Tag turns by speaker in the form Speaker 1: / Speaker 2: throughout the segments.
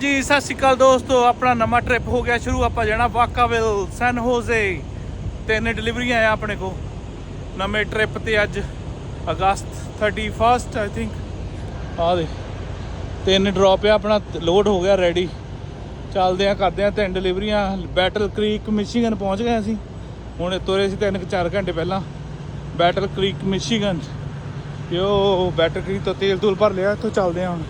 Speaker 1: ਜੀ, ਸਤਿ ਸ਼੍ਰੀ ਅਕਾਲ ਦੋਸਤੋ, ਆਪਣਾ ਨਵਾਂ ਟ੍ਰਿਪ ਹੋ ਗਿਆ ਸ਼ੁਰੂ, ਆਪਾਂ ਜਾਣਾ ਵਾਕਾਵਿਲ ਸੈਨ ਹੋਜ਼ੇ ਤਿੰਨ ਡਿਲੀਵਰੀਆਂ ਆ ਆਪਣੇ ਕੋ ਨਵੇਂ ਟ੍ਰਿਪ ਤੇ ਅੱਜ, ਅਗਸਤ 31st ਆਈ ਥਿੰਕ ਆ ਦੇ ਤਿੰਨ ਡ੍ਰੌਪ ਆ ਆਪਣਾ ਲੋਡ ਹੋ ਗਿਆ ਰੈਡੀ ਚੱਲਦੇ ਆ, ਕਰਦੇ ਆ ਤਿੰਨ ਡਿਲੀਵਰੀਆਂ ਬੈਟਲ ਕ੍ਰੀਕ ਮਿਸ਼ੀਗਨ ਪਹੁੰਚ ਗਏ ਅਸੀਂ। ਹੁਣ ਇਹ ਤੁਰੇ ਸੀ ਤਿੰਨ ਕੁ ਚਾਰ ਘੰਟੇ ਪਹਿਲਾਂ। ਬੈਟਲ ਕ੍ਰੀਕ ਮਿਸ਼ੀਗਨ ਯੋ ਬੈਟਲ ਕ੍ਰੀਕ ਤੋਂ ਤੇਲ ਤੂਲ ਭਰ ਲਿਆ, ਇੱਥੋਂ ਚੱਲਦੇ ਆ ਹੁਣ।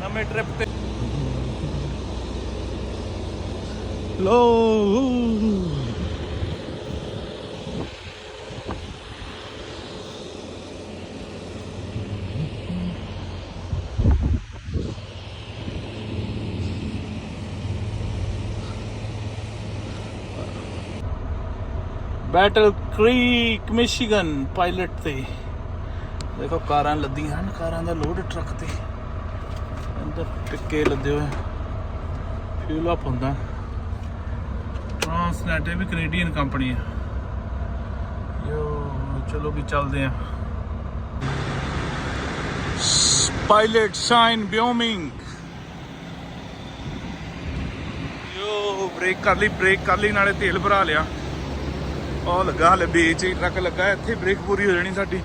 Speaker 1: ਨਵੇਂ ਟ੍ਰਿਪ ਤੇ। ਲੋ ਬੈਟਲ ਕ੍ਰੀਕ ਮਿਸ਼ੀਗਨ ਪਾਇਲਟ ਤੇ। ਦੇਖੋ ਕਾਰਾਂ ਲੱਦੀਆਂ ਹਨ, ਕਾਰਾਂ ਦਾ ਲੋਡ ਟਰੱਕ ਤੇ। ਅੰਦਰ ਟਿੱਕੇ ਲੱਦੇ ਹੋਏ। ਫਿਊਲ ਅਪ ਹੁੰਦਾ। ਟ੍ਰਾਂਸਨੈਟ ਇਹ ਵੀ ਕੈਨੇਡੀਅਨ ਕੰਪਨੀ ਹੈ ਯੋ, ਚਲੋ ਵੀ ਚੱਲਦੇ ਆ। ਪਾਇਲਟ ਸਾਈਨ ਬਿਓਮਿੰਗ ਯੋ ਬ੍ਰੇਕ ਕਰ ਲਈ ਬ੍ਰੇਕ ਕਰ ਲਈ, ਨਾਲੇ ਤੇਲ ਭਰਾ ਲਿਆ। ਉਹ ਲੱਗਾ ਹਲੇ ਬੀਚ ਹੀ, ਟਰੱਕ ਲੱਗਾ, ਇੱਥੇ ਬ੍ਰੇਕ ਪੂਰੀ ਹੋ ਜਾਣੀ ਸਾਡੀ।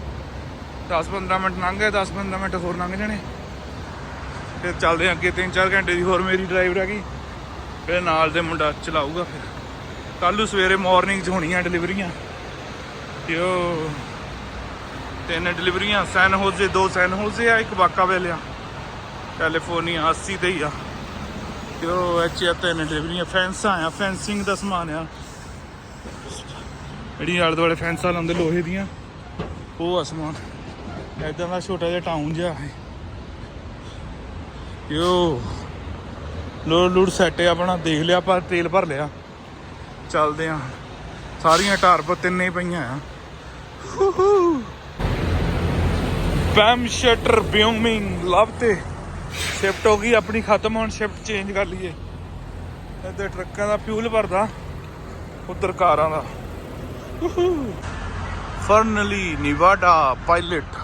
Speaker 1: 10-15 ਮਿੰਟ ਲੰਘ ਗਏ 10-15 ਮਿੰਟ ਹੋਰ ਲੰਘ ਜਾਣੇ। ਫਿਰ ਚੱਲਦੇ ਹਾਂ ਅੱਗੇ 3-4 ਘੰਟੇ ਦੀ ਹੋਰ ਮੇਰੀ ਡਰਾਈਵ ਰਹਿ ਗਈ। ਫਿਰ ਨਾਲ ਦੇ ਮੁੰਡਾ ਚਲਾਊਗਾ ਫਿਰ। ਕੱਲ ਨੂੰ ਸਵੇਰੇ ਮਾਰਨਿੰਗ 'ਚ ਹੋਣੀਆਂ ਡਿਲੀਵਰੀਆਂ। ਯੋ ਤਿੰਨ ਡਿਲੀਵਰੀਆਂ ਸੈਨ ਹੋਜ਼ੇ ਦੋ ਸੈਨ ਹੋਜ਼ੇ ਆ, ਇੱਕ ਵਾਕਾ ਵੇਲੇ ਆ। ਕੈਲੀਫੋਰਨੀਆ 80 ਤੇ ਹੀ ਆ। ਯੋ ਐਚ ਤਿੰਨ ਡਿਲੀਵਰੀਆਂ। ਫੈਂਸਾਂ ਆ ਫੈਂਸਿੰਗ ਦਾ ਸਮਾਨ ਆ। ਜਿਹੜੀ ਆਲੇ ਦੁਆਲੇ ਫੈਂਸਾਂ ਲਾਉਂਦੇ ਲੋਹੇ ਦੀਆਂ। ਉਹ ਆ ਸਮਾਨ। ਇਦਾਂ ਦਾ ਛੋਟਾ ਜਿਹਾ ਟਾਊਨ ਜਿਹਾ ਹੈ। ਯੋ ਲੋਡ ਲੂਡ ਸੈੱਟ ਹੈ ਆਪਣਾ, ਦੇਖ ਲਿਆ ਪਰ ਤੇਲ ਭਰ ਲਿਆ। ਚੱਲਦੇ ਆ। ਸਾਰੀਆਂ ਟਾਰਪ ਤਿੰਨੇ ਹੀ ਪਈਆਂ ਆ। ਬੈਮ ਸ਼ਟਰ ਬਿਊਮਿੰਗ ਲਵ ਤੇ ਸ਼ਿਫਟ ਹੋ ਗਈ, ਆਪਣੀ ਖਤਮ ਹੁਣ ਸ਼ਿਫਟ ਚੇਂਜ ਕਰ ਲਈਏ। ਇੱਧਰ ਟਰੱਕਾਂ ਦਾ ਫਿਊਲ ਭਰਦਾ, ਉਧਰ ਕਾਰਾਂ ਦਾ। ਫਰਨਲੀ ਨਿਵਾਡਾ ਪਾਇਲਟ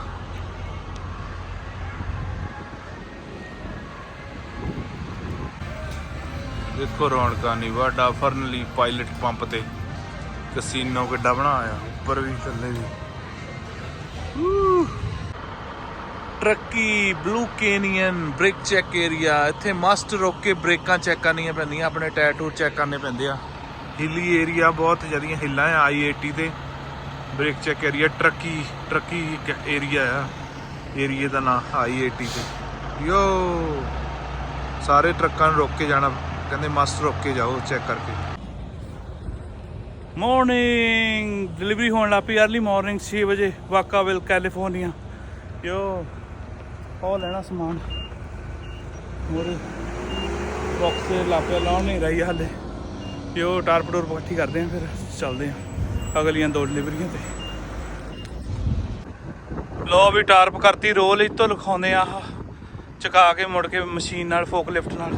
Speaker 1: ਦੇਖੋ ਰੌਣਕਾਂ ਨਿਵਾਡਾ ਫਰਨਲੀ ਪਾਇਲਟ ਪੰਪ ਤੇ ਕਸੀਨੋ ਕਿੱਡਾ ਬਣਾਇਆ, ਉੱਪਰ ਵੀ ਥੱਲੇ ਵੀ। Truckee Blue Canyon brake check area ਇੱਥੇ ਮਸਟ ਰੋਕ ਕੇ ਬ੍ਰੇਕਾਂ ਚੈੱਕ ਕਰਨੀਆਂ ਪੈਂਦੀਆਂ, ਆਪਣੇ ਟਾਇਰ ਟੂਰ ਚੈੱਕ ਕਰਨੇ ਪੈਂਦੇ ਆ। ਹਿੱਲੀ ਏਰੀਆ ਬਹੁਤ ਜ਼ਿਆਦੀਆਂ ਹਿੱਲਾਂ ਆ ਆਈ-80 ਤੇ। Brake check area Truckee Truckee area ਆ। ਏਰੀਏ ਦਾ ਨਾਮ ਆਈ-80 ਤੇ। ਯੋ ਸਾਰੇ ਟਰੱਕਾਂ ਨੂੰ ਰੋਕ ਕੇ ਜਾਣਾ। ਕਹਿੰਦੇ ਮਸਟ ਰੋਕ ਕੇ ਜਾਓ ਚੈੱਕ ਕਰਕੇ। ਮਾਰਨਿੰਗ ਡਿਲੀਵਰੀ ਹੋਣ ਲੱਗ ਪਈ ਅਰਲੀ ਮਾਰਨਿੰਗ 6 ਵਜੇ ਵਾਕਾਵਿਲ ਕੈਲੀਫੋਰਨੀਆ ਯੋ, ਉਹ ਲੈਣਾ ਸਮਾਨ। ਮੋਰੇ ਬਾਕਸ ਤੇ ਲਾਪਿਆ ਲਾਉਣ ਨਹੀਂ ਰਹੀ ਹਾਲੇ। ਯੋ ਟਾਰਪਡੋਰ ਇਕੱਠੀ ਕਰਦੇ ਆ, ਫਿਰ ਚੱਲਦੇ ਆ। ਅਗਲੀਆਂ ਦੋ ਡਿਲੀਵਰੀਆਂ ਤੇ। ਲੋ ਵੀ ਟਾਰਪ ਕਰਤੀ ਰੋਲ ਇਤੋਂ ਲਿਖਾਉਂਦੇ ਆ ਚਕਾ ਕੇ ਮੁੜ ਕੇ ਮਸ਼ੀਨ ਨਾਲ ਫੋਕ ਲਿਫਟ ਨਾਲ।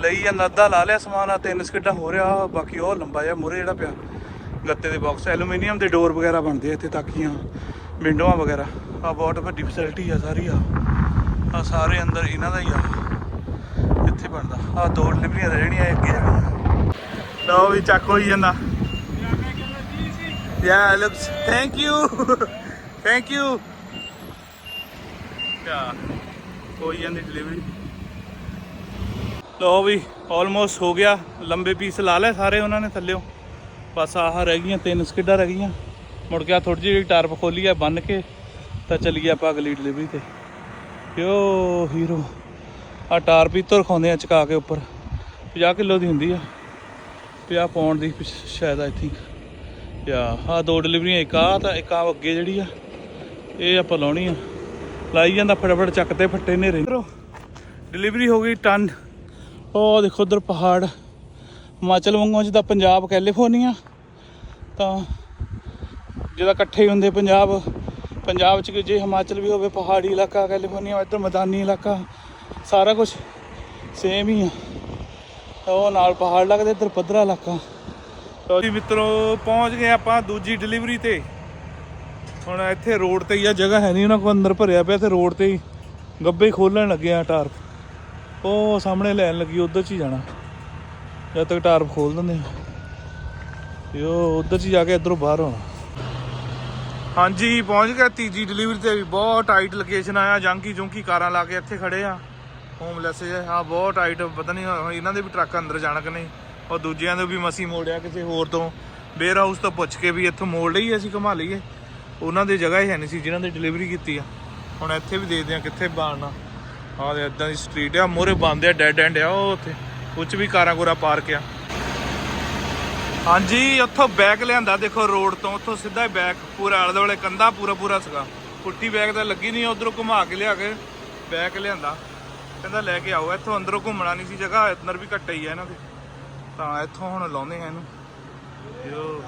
Speaker 1: ਲਈ ਜਾਂਦਾ ਅੱਧਾ ਲਾ ਲਿਆ ਸਮਾਨ ਆ, ਤਿੰਨ ਸਕਿੱਡਾ ਹੋ ਰਿਹਾ, ਬਾਕੀ ਉਹ ਲੰਬਾ ਜਿਹਾ ਮੁਰੇ ਜਿਹੜਾ ਪਿਆ। ਗੱਤੇ ਦੇ ਬਾਕਸ ਐਲੂਮੀਨੀਅਮ ਦੇ ਡੋਰ ਵਗੈਰਾ ਬਣਦੇ ਆ ਇੱਥੇ ਤਾਕੀਆਂ ਵਿੰਡੋਆਂ ਵਗੈਰਾ। ਆ ਬਹੁਤ ਵੱਡੀ ਫੈਸਿਲਿਟੀ ਆ ਸਾਰੀ ਆ। ਆ ਸਾਰੇ ਅੰਦਰ ਇਹਨਾਂ ਦਾ ਹੀ ਆ। ਇੱਥੇ ਬਣਦਾ। ਆ ਦੋ ਡਿਲੀਵਰੀਆਂ ਰਹਿ ਜਾਣੀਆਂ ਅੱਗੇ ਜਾਣੀਆਂ ਲਓ ਵੀ ਚੱਕ ਹੋਈ ਜਾਂਦਾ। ਯਾ looks thank you thank you ਯਾ ਹੋਈ ਜਾਂਦੀ ਡਿਲੀਵਰੀ ਲਓ ਵੀ ਆਲਮੋਸਟ ਹੋ ਗਿਆ। ਲੰਬੇ ਪੀਸ ਲਾ ਲਏ ਸਾਰੇ ਉਹਨਾਂ ਨੇ ਥੱਲਿਓ। ਬਸ ਆਹ ਰਹਿ ਗਈਆਂ ਤਿੰਨ ਸਕਿੱਡਾਂ ਰਹਿ ਗਈਆਂ। ਮੁੜ ਕੇ ਥੋੜੀ ਜਿਹੀ ਟਾਰਪ ਖੋਲੀ ਆ ਬੰਨ ਕੇ ਤਾਂ ਚੱਲੀਏ ਆਪਾਂ ਅਗਲੀ ਡਿਲੀਵਰੀ ਤੇ। ਯੋ ਹੀਰੋ ਆ ਟਾਰਪ ਇੱਥੋਂ ਰਖਾਉਂਦੇ ਆ ਚਕਾ ਕੇ ਉੱਪਰ। 50 ਕਿਲੋ ਦੀ ਹੁੰਦੀ ਆ। 50 ਪਾਉਂਡ ਦੀ ਸ਼ਾਇਦ ਆਈ ਥਿੰਕ ਯਾ ਆ ਦੋ ਡਿਲੀਵਰੀਆਂ ਇੱਕ ਆ ਤਾਂ ਇੱਕ ਆ ਅੱਗੇ ਜਿਹੜੀ ਆ ਇਹ ਆਪਾਂ ਲਾਉਣੀ ਆ। ਲਾਈ ਜਾਂਦਾ ਫਟਾਫਟ ਚੱਕ ਤੇ ਫੱਟੇ ਨੇਰੇ ਡਿਲੀਵਰੀ ਹੋ ਗਈ ਟਨ ਉਹ ਦੇਖੋ ਉਧਰ ਪਹਾੜ, ਹਿਮਾਚਲ ਵਾਂਗੂ ਜਿੱਦਾਂ ਪੰਜਾਬ, ਕੈਲੀਫੋਰਨੀਆ। ਤਾਂ ਜਿਹਦਾ ਇਕੱਠੇ ਹੁੰਦੇ ਪੰਜਾਬ ਪੰਜਾਬ ਚ ਜੇ ਹਿਮਾਚਲ ਵੀ ਹੋਵੇ, ਪਹਾੜੀ ਇਲਾਕਾ, ਕੈਲੀਫੋਰਨੀਆ, ਇੱਧਰ ਮੈਦਾਨੀ ਇਲਾਕਾ, ਸਾਰਾ ਕੁਝ ਸੇਮ ਹੀ ਆ। ਉਹ ਨਾਲ ਪਹਾੜ ਲੱਗਦੇ, ਇੱਧਰ ਪੱਧਰਾ ਇਲਾਕਾ। ਲਓ ਜੀ ਮਿੱਤਰੋ, ਪਹੁੰਚ ਗਏ ਆਪਾਂ ਦੂਜੀ ਡਿਲੀਵਰੀ ਤੇ। ਹੁਣ ਇੱਥੇ ਰੋਡ ਤੇ ਹੀ ਆ, ਜਗ੍ਹਾ ਹੈ ਨਹੀਂ, ਉਹਨਾਂ ਕੋਲ ਅੰਦਰ ਭਰਿਆ ਪਿਆ ਤੇ ਰੋਡ ਤੇ ਹੀ ਗੱਬੇ ਖੋਲਣ ਲੱਗੇ ਆ ਟਾਰਪ ਉਹ ਸਾਹਮਣੇ ਲੈਣ ਲੱਗੀ, ਉਧਰ ਚ ਹੀ ਜਾਣਾ। ਜਦ ਤੱਕ ਟਾਰਪ ਖੋਲ ਦਿੰਦੇ ਆ ਤੇ ਉਹ ਉਧਰ ਚ ਹੀ ਜਾ ਕੇ ਇਧਰੋਂ ਬਾਹਰ ਆਉਣਾ ਹਾਂਜੀ, ਪਹੁੰਚ ਗਏ ਤੀਜੀ ਡਿਲੀਵਰੀ ਤੇ ਵੀ। ਬਹੁਤ ਟਾਈਟ ਲੋਕੇਸ਼ਨ ਆਇਆ। ਜੰਕੀ ਜੁੰਕੀ ਕਾਰਾਂ ਲਾ ਕੇ ਇੱਥੇ ਖੜੇ ਆ। ਹੋਮਲੈਸ ਆ ਬਹੁਤ ਟਾਈਟ ਪਤਾ ਨਹੀਂ ਹੁਣ ਇਹਨਾਂ ਦੇ ਵੀ ਟਰੱਕ ਅੰਦਰ ਜਾਣ ਕਿ ਨਹੀਂ? ਉਹ ਦੂਜਿਆਂ ਦੇ ਵੀ ਮਸੀ ਮੋੜਿਆ ਕਿਸੇ ਹੋਰ ਤੋਂ। ਬੇਅਰ ਹਾਊਸ ਤੋਂ ਪੁੱਛ ਕੇ ਵੀ ਇੱਥੋਂ ਮੋੜ ਲਈ ਅਸੀਂ, ਘੁਮਾ ਲਈਏ। ਉਹਨਾਂ ਦੀ ਜਗ੍ਹਾ ਹੀ ਹੈ ਨਹੀਂ ਸੀ ਜਿਨ੍ਹਾਂ ਦੀ ਡਿਲੀਵਰੀ ਕੀਤੀ ਆ। ਹੁਣ ਇੱਥੇ ਵੀ ਦੇਖਦੇ ਆ ਕਿੱਥੇ ਬਾੜਨਾ ਆਹ ਦੇ ਇਦਾਂ ਦੀ ਸਟਰੀਟ ਆ ਮੋਰੇ ਬੰਦ ਆ ਡੈਡ ਐਂਡ ਆ ਉਹ ਉੱਥੇ। ਉੱਚ ਵੀ ਕਾਰਾਂ ਕੋਰਾ ਪਾਰਕ ਆ। ਹਾਂਜੀ, ਉੱਥੋਂ ਬੈਗ ਲਿਆਂਦਾ, ਦੇਖੋ ਰੋਡ ਤੋਂ, ਉੱਥੋਂ ਸਿੱਧਾ ਹੀ ਬੈਗ ਪੂਰਾ ਆਲੇ ਦੁਆਲੇ ਕੰਧਾ, ਪੂਰਾ ਪੂਰਾ ਸੀਗਾ। ਪੁੱਟੀ ਬੈਗ ਤਾਂ ਲੱਗੀ ਨਹੀਂ ਉਧਰੋਂ ਘੁਮਾ ਕੇ ਲਿਆ ਕੇ ਬੈਗ ਲਿਆਂਦਾ। ਕਹਿੰਦਾ ਲੈ ਕੇ ਆਓ, ਇੱਥੋਂ ਅੰਦਰੋਂ ਘੁੰਮਣਾ ਨਹੀਂ ਸੀ ਜਗ੍ਹਾ, ਅੰਦਰ ਵੀ ਘੱਟ ਹੀ ਆ ਇਹਨਾਂ ਦੇ। ਤਾਂ ਇੱਥੋਂ ਹੁਣ ਲਾਉਂਦੇ ਆ ਇਹਨੂੰ। ਯੋ।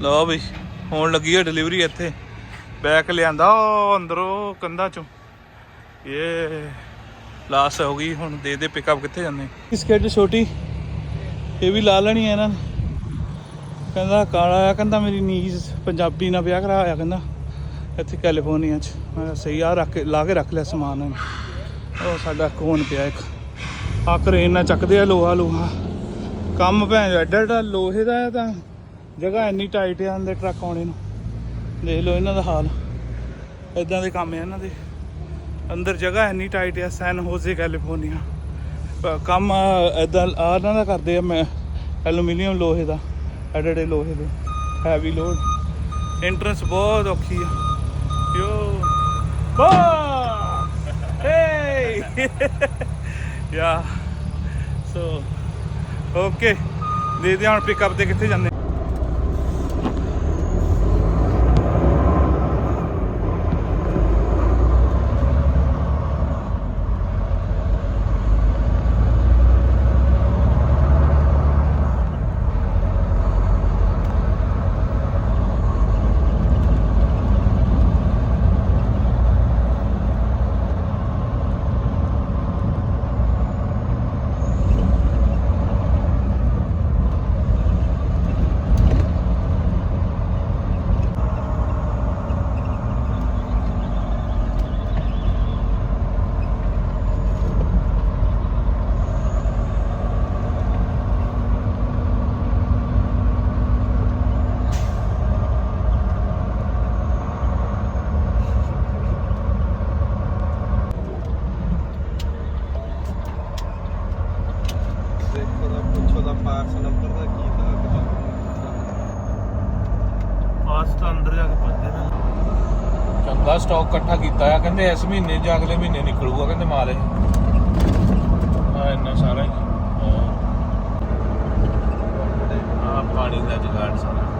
Speaker 1: ਲਓ ਬਈ, ਹੋਣ ਲੱਗੀ ਹੈ ਡਿਲੀਵਰੀ ਇੱਥੇ। ਬੈਗ ਲਿਆਂਦਾ, ਉਹ ਅੰਦਰੋਂ ਕੰਧਾਂ ਚੋਂ। ਇਹ ਲਾਸ ਹੋ ਗਈ, ਹੁਣ ਦੇ ਦੇ ਪਿਕਅਪ ਕਿੱਥੇ ਜਾਂਦੇ? ਸਕਿੱਟ ਛੋਟੀ, ਇਹ ਵੀ ਲਾ ਲੈਣੀ ਹੈ ਇਹਨਾਂ ਨੇ। ਕਹਿੰਦਾ ਕਾਲਾ ਆ, ਕਹਿੰਦਾ ਮੇਰੀ ਨੀਜ ਪੰਜਾਬੀ ਨਾਲ ਵਿਆਹ ਕਰਾਇਆ ਕਹਿੰਦਾ। ਇੱਥੇ ਕੈਲੀਫੋਰਨੀਆ ਚ। ਮੈਂ ਕਿਹਾ ਸਹੀ ਆ, ਰੱਖ ਕੇ, ਲਾ ਕੇ ਰੱਖ ਲਿਆ ਸਮਾਨ ਉਹ ਸਾਡਾ ਕੋਨ ਪਿਆ ਇੱਕ। ਆ ਕਰੇਨ ਨਾਲ ਚੱਕਦੇ ਆ ਲੋਹਾ ਲੋਹਾ। ਕੰਮ ਭੈਣ ਐਡਾ ਐਡਾ ਲੋਹੇ ਦਾ ਆ ਤਾਂ। ਜਗ੍ਹਾ ਇੰਨੀ ਟਾਈਟ ਆ ਅੰਦਰ ਟਰੱਕ ਆਉਣੇ ਨੂੰ। ਦੇਖ ਲਓ ਇਹਨਾਂ ਦਾ ਹਾਲ। ਇਦਾਂ ਦੇ ਕੰਮ ਆ ਇਹਨਾਂ ਦੇ। ਅੰਦਰ ਜਗ੍ਹਾ ਇੰਨੀ ਟਾਈਟ ਆ ਸੈਨ ਹੋਜ਼ੇ ਕੈਲੀਫੋਰਨੀਆ ਕੰਮ ਇਦਾਂ ਆ ਇਹਨਾਂ ਦਾ ਕਰਦੇ ਆ ਮੈਂ ਐਲੂਮੀਨੀਅਮ ਲੋਹੇ ਦਾ ਐਡੇ ਐਡੇ ਲੋਹੇ ਦੇ ਹੈਵੀ ਲੋਡ ਐਂਟਰੈਂਸ ਬਹੁਤ ਔਖੀ ਆ। ਯੋ ਬਾ ਹੇ ਯਾ ਸੋ ਓਕੇ ਦੇਖਦੇ ਹਾਂ ਹੁਣ ਪਿਕਅਪ ਤੇ ਕਿੱਥੇ ਜਾਂਦੇ
Speaker 2: ਦੇਖੋ ਦਾ ਪੁੱਛੋ ਦਾ ਪਾਰਸ ਨੰਬਰ ਦਾ ਕੀ ਦਾ
Speaker 1: ਫਾਸਟ ਅੰਦਰ ਜਾ ਕੇ ਪਹੁੰਚਦੇ ਨੇ। ਚੰਗਾ ਸਟਾਕ ਇਕੱਠਾ ਕੀਤਾ ਆ, ਕਹਿੰਦੇ ਇਸ ਮਹੀਨੇ ਜਾਂ ਅਗਲੇ ਮਹੀਨੇ ਨਿਕਲੂਗਾ, ਕਹਿੰਦੇ ਮਾਲ ਇਹ। ਆ ਇੰਨਾ ਸਾਰਾ ਹੀ। ਆ ਪਾਣੀ ਦਾ ਜਗਾੜ ਸਾਰਾ।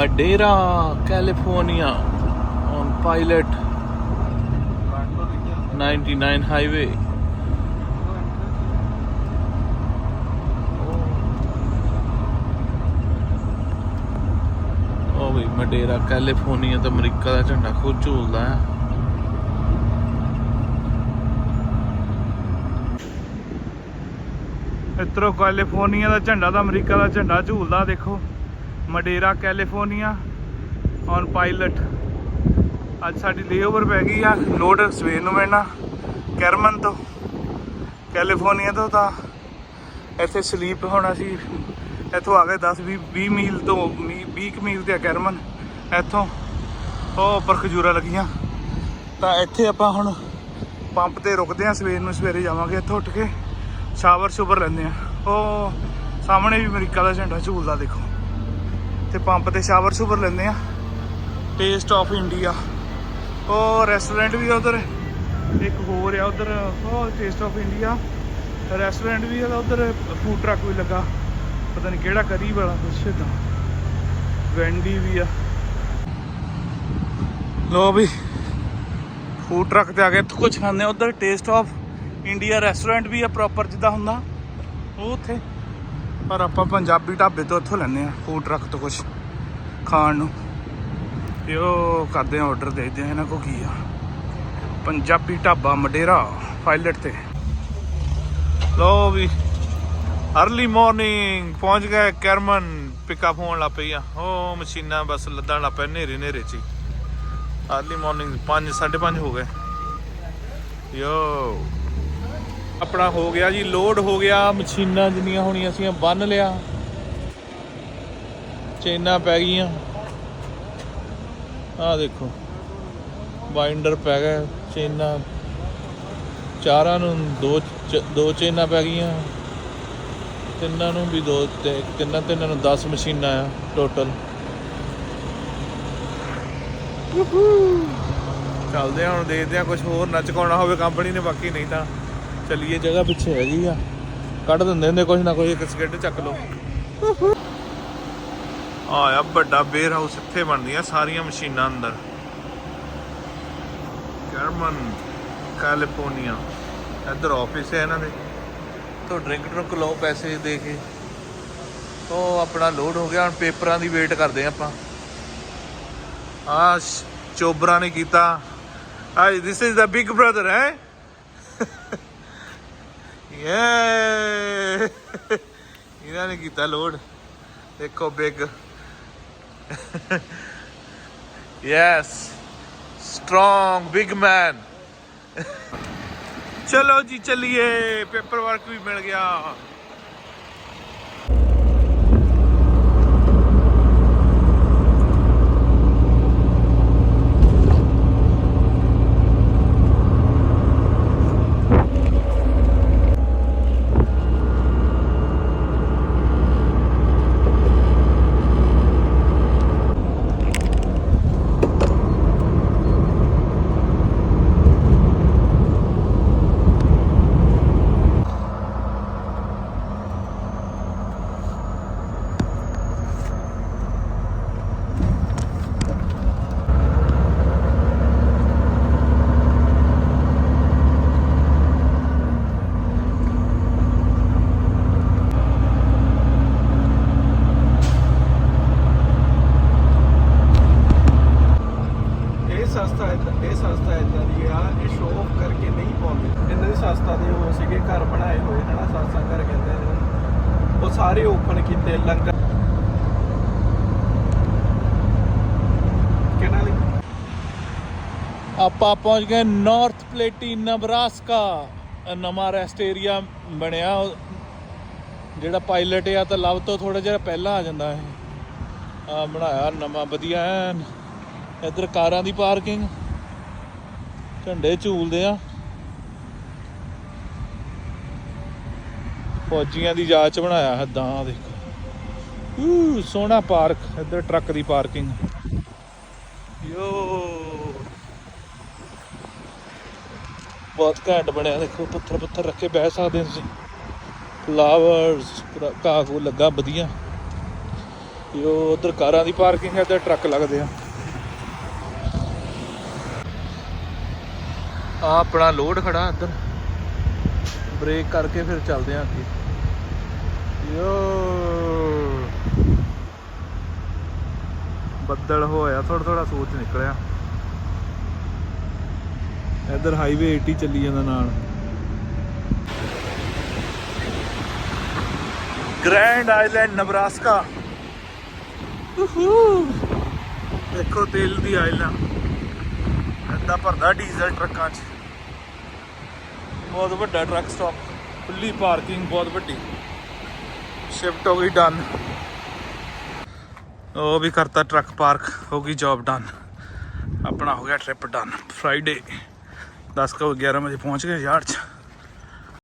Speaker 1: Madeira, California on Pilot 99 highway. ਉਹ ਵੀ ਮਡੇਰਾ ਕੈਲੀਫੋਰਨੀਆ ਤੇ ਅਮਰੀਕਾ ਦਾ ਝੰਡਾ ਖੁਦ ਝੂਲਦਾ ਹੈ ਇਤਰੋ ਕੈਲੀਫੋਰਨੀਆ ਦਾ ਝੰਡਾ ਤਾਂ ਅਮਰੀਕਾ ਦਾ ਝੰਡਾ ਝੂਲਦਾ ਦੇਖੋ ਮਡੇਰਾ ਕੈਲੀਫੋਰਨੀਆ ਔਨ ਪਾਇਲਟ ਅੱਜ ਸਾਡੀ ਲੇਓਵਰ ਪੈ ਗਈ ਆ ਲੋਡ ਸਵੇਰ ਨੂੰ ਮਿਲਣਾ ਕੈਰਮਨ ਤੋਂ ਕੈਲੀਫੋਰਨੀਆ ਤੋਂ ਤਾਂ ਇੱਥੇ ਸਲੀਪ ਹੋਣਾ ਸੀ ਇੱਥੋਂ ਆ ਗਏ 10 20 20 ਮੀਲ ਤੋਂ 20 ਕੁ ਮੀਲ ਤੇ ਆ ਕੈਰਮਨ ਇੱਥੋਂ। ਉਹ ਉੱਪਰ ਖਜੂਰਾ ਲੱਗੀਆਂ। ਤਾਂ ਇੱਥੇ ਆਪਾਂ ਹੁਣ ਪੰਪ ਤੇ ਰੁਕਦੇ ਆ, ਸਵੇਰ ਨੂੰ ਸਵੇਰੇ ਜਾਵਾਂਗੇ ਇੱਥੋਂ ਉੱਠ ਕੇ। ਸ਼ਾਵਰ ਸ਼ੂਵਰ ਲੈਂਦੇ ਆ। ਉਹ ਸਾਹਮਣੇ ਵੀ ਅਮਰੀਕਾ ਦਾ ਝੰਡਾ ਝੂਲਦਾ ਦੇਖੋ। ਤੇ ਪੰਪ ਤੇ ਸ਼ਾਵਰ ਸ਼ੂਵਰ ਲੈਂਦੇ ਆ। ਟੇਸਟ ਆਫ ਇੰਡੀਆ ਉਹ ਰੈਸਟੋਰੈਂਟ ਵੀ ਆ ਉਧਰ। ਇੱਕ ਹੋਰ ਆ ਉਧਰ, ਉਹ ਟੇਸਟ ਆਫ ਇੰਡੀਆ ਰੈਸਟੋਰੈਂਟ ਵੀ ਆ ਉਧਰ ਫੂਡ ਟਰੱਕ ਵੀ ਲੱਗਾ। ਪਤਾ ਨਹੀਂ ਕਿਹੜਾ ਕਰੀ ਵਾਲਾ, ਕੁਛ ਏਦਾਂ। ਵੈਂਡੀ ਵੀ ਆ। ਲੋ ਵੀ ਫੂਡ ਟਰੱਕ ਤੇ ਆ ਗਏ। ਕੁਝ ਖਾਂਦੇ ਉਧਰ ਟੇਸਟ ਆਫ ਇੰਡੀਆ ਰੈਸਟੋਰੈਂਟ ਵੀ ਆ ਪ੍ਰੋਪਰ ਜਿੱਦਾਂ ਹੁੰਦਾ। ਉਹ ਉੱਥੇ। ਪਰ ਆਪਾਂ ਪੰਜਾਬੀ ਢਾਬੇ ਤੋਂ ਇੱਥੋਂ ਲੈਂਦੇ ਆ ਫੂਡ ਟਰੱਕ ਤੋਂ ਕੁਝ ਖਾਣ ਨੂੰ। ਤੇ ਉਹ ਕਰਦੇ ਆ ਆਰਡਰ ਦੇਖਦੇ ਆ ਇਹਨਾਂ ਕੋ ਕੀ ਆ। ਪੰਜਾਬੀ ਢਾਬਾ ਮਡੇਰਾ ਪਾਇਲਟ ਤੇ। ਲੋ ਵੀ ਅਰਲੀ ਮਾਰਨਿੰਗ ਪਹੁੰਚ ਗਏ ਕਰਮਨ ਪਿਕਅਪ ਹੋਣ ਲੱਗ ਪਈ ਆ। ਉਹ ਮਸ਼ੀਨਾਂ ਬਸ ਲੱਦਣ ਲੱਗ ਪਏ ਨੇਰੇ ਨੇਰੇ ਚ ਅਰਲੀ ਮਾਰਨਿੰਗ 5 5:30 ਹੋ ਗਏ। ਯੋ ਆਪਣਾ ਹੋ ਗਿਆ ਜੀ ਲੋਡ ਹੋ ਗਿਆ ਮਸ਼ੀਨਾਂ ਜਿੰਨੀਆਂ ਹੋਣੀਆਂ ਸੀ ਬੰਨ ਲਿਆ। ਚੇਨਾਂ ਪੈ ਗਈਆਂ। ਆਹ ਦੇਖੋ ਬਾਈਂਡਰ ਪੈ ਗਿਆ ਚੇਨਾਂ। ਚਾਰਾਂ ਨੂੰ ਦੋ ਦੋ ਚੇਨਾਂ ਪੈ ਗਈਆਂ। ਤਿੰਨਾਂ ਨੂੰ ਵੀ ਦੋ ਤੇ ਤਿੰਨਾਂ ਤਿੰਨਾਂ ਨੂੰ 10 ਮਸ਼ੀਨਾਂ ਆ ਟੋਟਲ ਚੱਲਦੇ ਹੁਣ ਦੇਖਦੇ ਆ ਕੁਝ ਹੋਰ ਨਚਕਾਉਣਾ ਹੋਵੇ ਕੰਪਨੀ ਨੇ ਬਾਕੀ ਨਹੀਂ ਤਾਂ। ਚੱਲੀਏ, ਜਗ੍ਹਾ ਪਿੱਛੇ ਹੈਗੀ ਆ। ਕੱਢ ਦਿੰਦੇ ਹੁੰਦੇ ਕੁਝ ਨਾ ਕੋਈ ਇੱਕ ਸਕਿੱਡ ਚੱਕ ਲਓ। ਆ ਵੱਡਾ ਬੇਅਰ ਹਾਊਸ ਇੱਥੇ ਬਣਦੀਆਂ ਸਾਰੀਆਂ ਮਸ਼ੀਨਾਂ ਅੰਦਰ। ਗਰਮਨ ਕੈਲੀਫੋਰਨੀਆ ਇੱਧਰ ਆਫਿਸ ਹੈ ਇਹਨਾਂ ਦੇ। ਤੋਂ ਡਰਿੰਕ ਡਰੁੰਕ ਲਓ, ਪੈਸੇ ਦੇ ਕੇ। ਉਹ ਆਪਣਾ ਲੋਡ ਹੋ ਗਿਆ, ਹੁਣ ਪੇਪਰਾਂ ਦੀ ਵੇਟ ਕਰਦੇ ਹਾਂ ਆਪਾਂ। ਆ ਚੋਬਰਾ ਨੇ ਕੀਤਾ। ਆ this is the big brother ਹੈ? ਯੇ ਇਹਨਾਂ ਨੇ ਕੀਤਾ ਲੋਡ ਦੇਖੋ big yes strong big man ਚਲੋ ਜੀ ਚੱਲੀਏ ਪੇਪਰ ਵਰਕ ਵੀ ਮਿਲ ਗਿਆ
Speaker 2: ਇਹ ਇਹ ਸਸਤਾ ਇਦਾਂ ਦੀ ਆ, ਇਹ ਸ਼ੋਅ ਆਫ ਕਰਕੇ ਨਹੀਂ ਪਾਉਂਦੇ। ਇਹਨਾਂ ਦੇ ਸਸਤਾ ਦੇ ਉਹ ਸੀਗੇ, ਘਰ ਬਣਾਏ ਹੋਏ, ਹਨਾ ਸਸਤਾ ਘਰ ਕਹਿੰਦੇ ਨੇ ਉਹ ਸਾਰੇ ਓਪਨ ਕੀਤੇ, ਲੰਗਰ।
Speaker 1: ਆਪਾਂ ਪਹੁੰਚ ਗਏ ਨਾਰਥ ਪਲੇਟੀ ਨਬਰਾਸਕਾ ਨਵਾਂ ਰੈਸਟ ਏਰੀਆ ਬਣਿਆ। ਜਿਹੜਾ ਪਾਇਲਟ ਆ, ਤਾਂ ਲਵ ਤੋਂ ਥੋੜਾ ਜਿਹਾ ਪਹਿਲਾਂ ਆ ਜਾਂਦਾ ਹੈ ਬਣਾਇਆ, ਨਵਾਂ, ਵਧੀਆ ਐਨ। ਇੱਧਰ ਕਾਰਾਂ ਦੀ ਪਾਰਕਿੰਗ। ਝੰਡੇ ਝੂਲਦੇ ਆ। ਫੌਜੀਆਂ ਦੀ ਜਾਂਚ ਬਣਾਇਆ ਹੱਦਾਂ ਆ ਦੇਖੋ। ਊ ਸੋਹਣਾ ਪਾਰਕ, ਇੱਧਰ ਟਰੱਕ ਦੀ ਪਾਰਕਿੰਗ। ਯੋ। ਬਹੁਤ ਘੈਂਟ ਬਣਿਆ, ਦੇਖੋ ਪੱਥਰ ਪੱਥਰ ਰੱਖੇ ਬਹਿ ਸਕਦੇ ਤੁਸੀਂ। ਫਲਾਵਰਸ ਘਾਹ ਲੱਗਾ, ਵਧੀਆ। ਯੋ, ਉਧਰ ਕਾਰਾਂ ਦੀ ਪਾਰਕਿੰਗ ਹੈ ਤੇ ਟਰੱਕ ਲੱਗਦੇ ਆ। ਆ ਆਪਣਾ ਲੋਡ ਖੜਾ ਇੱਧਰ। ਬ੍ਰੇਕ ਕਰਕੇ ਫਿਰ ਚੱਲਦੇ ਆ ਅੱਗੇ। ਯੋ। ਬੱਦਲ ਹੋਇਆ ਥੋੜਾ ਥੋੜਾ ਸੋਚ ਨਿਕਲਿਆ। ਇੱਧਰ ਹਾਈਵੇ 80 ਚੱਲੀ ਜਾਂਦਾ ਨਾਲ। ਗ੍ਰੈਂਡ ਆਈਲੈਂਡ ਨਬਰਾਸਕਾ ਦੇਖੋ ਤੇਲ ਦੀ ਆਇਲਾਂ ਇੱਦਾਂ ਭਰਦਾ ਡੀਜ਼ਲ ਟਰੱਕਾਂ 'ਚ। ਬਹੁਤ ਵੱਡਾ ਟਰੱਕ ਸਟਾਪ ਖੁੱਲੀ ਪਾਰਕਿੰਗ ਬਹੁਤ ਵੱਡੀ ਸ਼ਿਫਟ ਹੋ ਗਈ ਡਨ ਉਹ ਵੀ ਕਰਤਾ ਟਰੱਕ ਪਾਰਕ ਹੋ ਗਈ ਜੌਬ ਡਨ ਆਪਣਾ ਹੋ ਗਿਆ ਟ੍ਰਿਪ ਡਨ ਫਰਾਈਡੇ 10 ਕੋ 11 ਵਜੇ ਪਹੁੰਚ ਗਏ ਯਾਰ 'ਚ